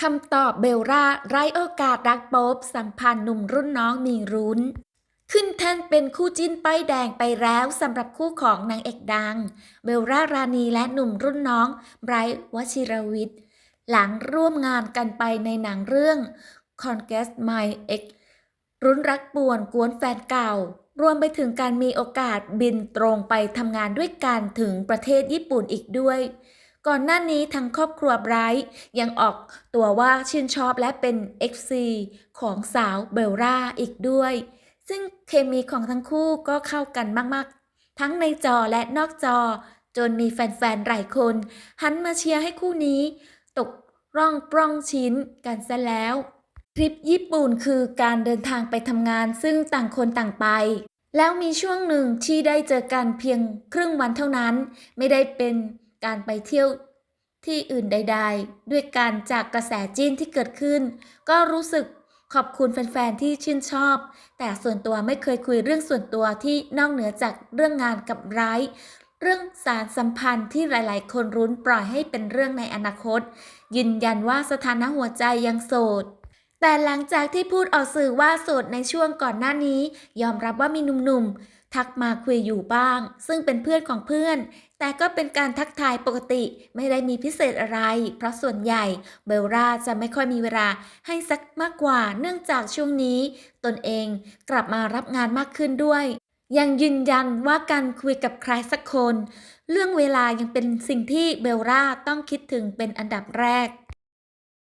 คำตอบเบลล่าไรโอกาสรักโป๊บสัมพันธ์หนุ่มรุ่นน้องมีรุ้น ขึ้นแท่นเป็นคู่จิ้นป้ายแดงไปแล้วสำหรับคู่ของนางเอกดัง เบลล่ารานีและหนุ่มรุ่นน้องไบรท์วชิรวิทย์ หลังร่วมงานกันไปในหนังเรื่อง Conquest My Ex รุ้นรักป่วนกวนแฟนเก่า รวมไปถึงการมีโอกาสบินตรงไปทำงานด้วยกันถึงประเทศญี่ปุ่นอีกด้วย ก่อนหน้านี้ทั้งครอบครัวไบรท์ยังออกตัวว่าชื่นชอบและเป็น FC ของสาวเบลล่าอีกด้วย ซึ่งเคมีของทั้งคู่ก็เข้ากันมากๆ ทั้งในจอและนอกจอ จนมีแฟนๆ หลายคน หันมาเชียร์ให้คู่นี้ ตกร่องปร่องชิ้นกันซะแล้ว ทริปญี่ปุ่นคือการเดินทางไปทำงานซึ่งต่างคนต่างไปแล้วมีช่วงหนึ่งที่ได้เจอกันเพียงครึ่งวันเท่านั้น ไม่ได้เป็น การไปเที่ยวที่อื่นใด ๆ ด้วยการจากกระแสจีนที่เกิดขึ้น ก็รู้สึกขอบคุณแฟนๆที่ชื่นชอบ แต่ส่วนตัวไม่เคยคุยเรื่องส่วนตัวที่นอกเหนือจากเรื่องงานกับไร้เรื่องสารสัมพันธ์ที่หลายๆ คนรุ้นปล่อยให้เป็นเรื่องในอนาคต ยืนยันว่าสถานะหัวใจยังโสด แต่หลังจากที่พูดออกสื่อว่าโสดในช่วงก่อนหน้านี้ ยอมรับว่ามีหนุ่มๆ ทักมาคุยอยู่บ้าง ซึ่งเป็นเพื่อนของเพื่อน แต่ก็เป็นการทักทายปกติไม่ได้มีพิเศษอะไร เพราะส่วนใหญ่เบลล่าจะไม่ค่อยมีเวลาให้สักมากกว่าเนื่องจากช่วงนี้ ตนเองกลับมารับงานมากขึ้นด้วย ยังยืนยันว่าการคุยกับใครสักคน เรื่องเวลายังเป็นสิ่งที่เบลล่าต้องคิดถึงเป็นอันดับแรก